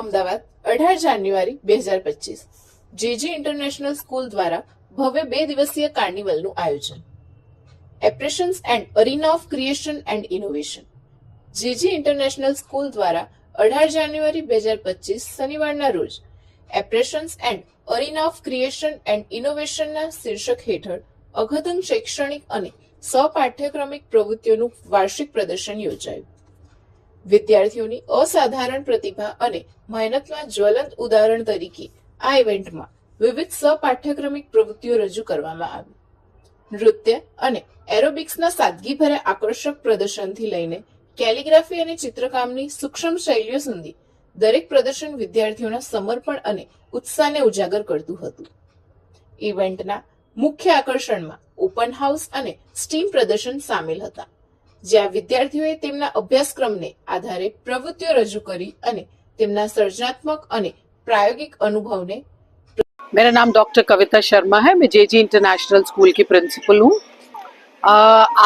અમદાવાદ અઢાર જાન્યુઆરી બે હજાર પચીસ જેજી ઇન્ટરનેશનલ સ્કૂલ દ્વારા ભવ્ય બે દિવસીય કાર્નિવલનું આયોજન expressions and arena of creation and innovation JG international school દ્વારા અઢાર જાન્યુઆરી બે હજાર પચીસ શનિવારના રોજ expressions and arena of creation and ઇનોવેશનના શીર્ષક હેઠળ અઘતન શૈક્ષણિક અને પાઠ્યક્રમિક પ્રવૃત્તિઓનું વાર્ષિક પ્રદર્શન યોજાયું વિદ્યાર્થીઓની અસાધારણ પ્રતિભા અને મહેનતના જ્વલંત ઉદાહરણ તરીકે આ ઇવેન્ટમાં વિવિધ સપાઠ્યક્રમિક પ્રવૃત્તિઓ રજૂ કરવામાં આવી નૃત્ય અને એરોબિક્સના સાદગીભરે આકર્ષક પ્રદર્શનથી લઈને કેલિગ્રાફી અને ચિત્રકામની સૂક્ષ્મ શૈલીઓ સુધી દરેક પ્રદર્શન વિદ્યાર્થીઓના સમર્પણ અને ઉત્સાહને ઉજાગર કરતું હતું ઇવેન્ટના મુખ્ય આકર્ષણમાં ઓપન હાઉસ અને સ્ટીમ પ્રદર્શન સામેલ હતા જ્યાં વિદ્યાર્થીઓએ તેમના અભ્યાસક્રમને આધારે પ્રવૃત્તિઓ રજૂ કરી અને તેમના સર્જનાત્મક અને प्रायोगिक अनुभव ने मेरा नाम डॉक्टर कविता शर्मा है मैं जे इंटरनेशनल स्कूल की प्रिंसिपल हूँ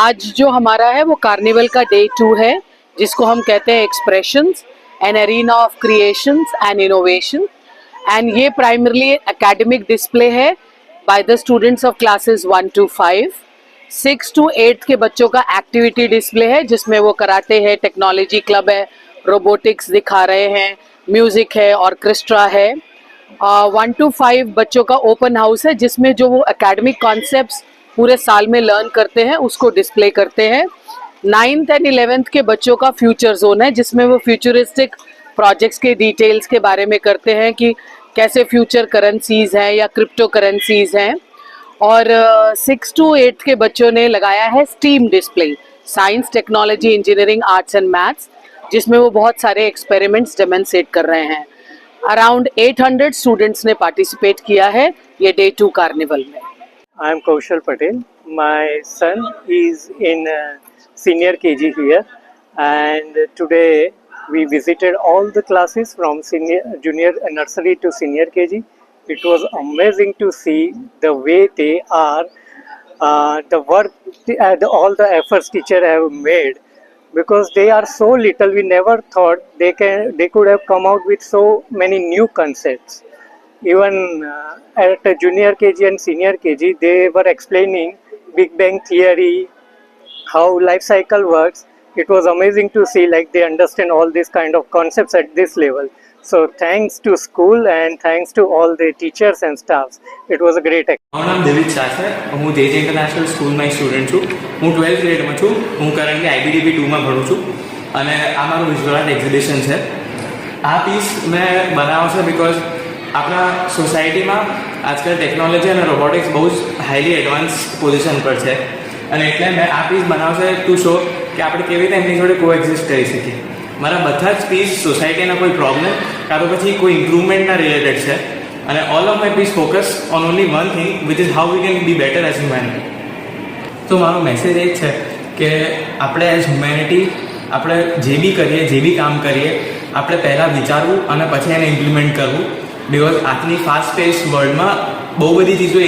आज जो हमारा है वो कार्निवल का डे टू है जिसको हम कहते हैं expressions and arena of creations and innovation and ये प्राइमरली एकेडमिक डिस्प्ले है by the students of classes one two five six two eight के बच्चों का एक्टिविटी डिस्प्ले है जिसमें वो कराटे है टेक्नोलॉजी क्लब है रोबोटिक्स दिखा रहे हैं म्यूजिक है क्रिस्ट्रा है वन टू फाइव बच्चों का ओपन हाउस है जिसमें जो वो अकेडमिक कॉन्सेप्ट पूरे साल में लर्न करते हैं उसको डिस्प्ले करते हैं नाइन्थ एंड इलेवेंथ के बच्चों का फ्यूचर जोन है जिसमें वो फ्यूचरिस्टिक प्रोजेक्ट्स के डिटेल्स के बारे में करते हैं कि कैसे फ्यूचर करेंसीज हैं या क्रिप्टो करेंसीज हैं और सिक्स टू एट्थ के बच्चों ने लगाया है STEAM display science technology engineering arts and maths जिसमें वो बहुत सारे एक्सपेरिमेंट्स डेमेंसेट कर रहे हैं अराउंड 800 स्टूडेंट्स ने पार्टिसिपेट किया है ये डे टू कार्निवल में I am Kaushal Patel my son is in senior K G here and today visited all the the from senior junior nursery to senior K G it was amazing to see the way they are, uh, the work, uh, the, all the efforts teacher have made because they are so little we never thought they can they could have come out with so many new concepts even uh, at junior kg and senior kg they were explaining big bang theory how life cycle works it was amazing to see like they understand all these kind of concepts at this level So thanks to school and thanks to all the teachers and staffs. It was a great experience. મારું નામ દિલીપ શાહ છે હું જે જે international સ્કૂલમાં student છું હું twelfth ગ્રેડમાં છું હું કરંટલી આઈબીડીબી ટુમાં ભણું છું અને આ મારું વિઝ્યુઅલ એક્ઝિબિશન છે આ પીસ મેં બનાવ્યો છે બિકોઝ આપણા સોસાયટીમાં આજકાલ ટેકનોલોજી અને રોબોટિક્સ બહુ જ હાઈલી એડવાન્સ પોઝિશન પર છે અને એટલે મેં આ પીસ બનાવશે ટુ શો કે આપણે કેવી રીતે એમની જોડે કો એક્ઝિસ્ટ કરી શકીએ મારા બધા જ પીસ સોસાયટીના કોઈ પ્રોબ્લેમ કાં તો પછી કોઈ ઇમ્પ્રુવમેન્ટના રિલેટેડ છે અને all of my piece focus on only one thing which is how we can be better as humanity તો મારો મેસેજ એ જ છે કે આપણે એઝ હ્યુમેનિટી આપણે જે બી કરીએ જે બી કામ કરીએ આપણે પહેલાં વિચારવું અને પછી એને ઇમ્પ્લિમેન્ટ કરવું બિકોઝ આજની ફાસ્ટ પેસ વર્લ્ડમાં બહુ બધી ચીજો એક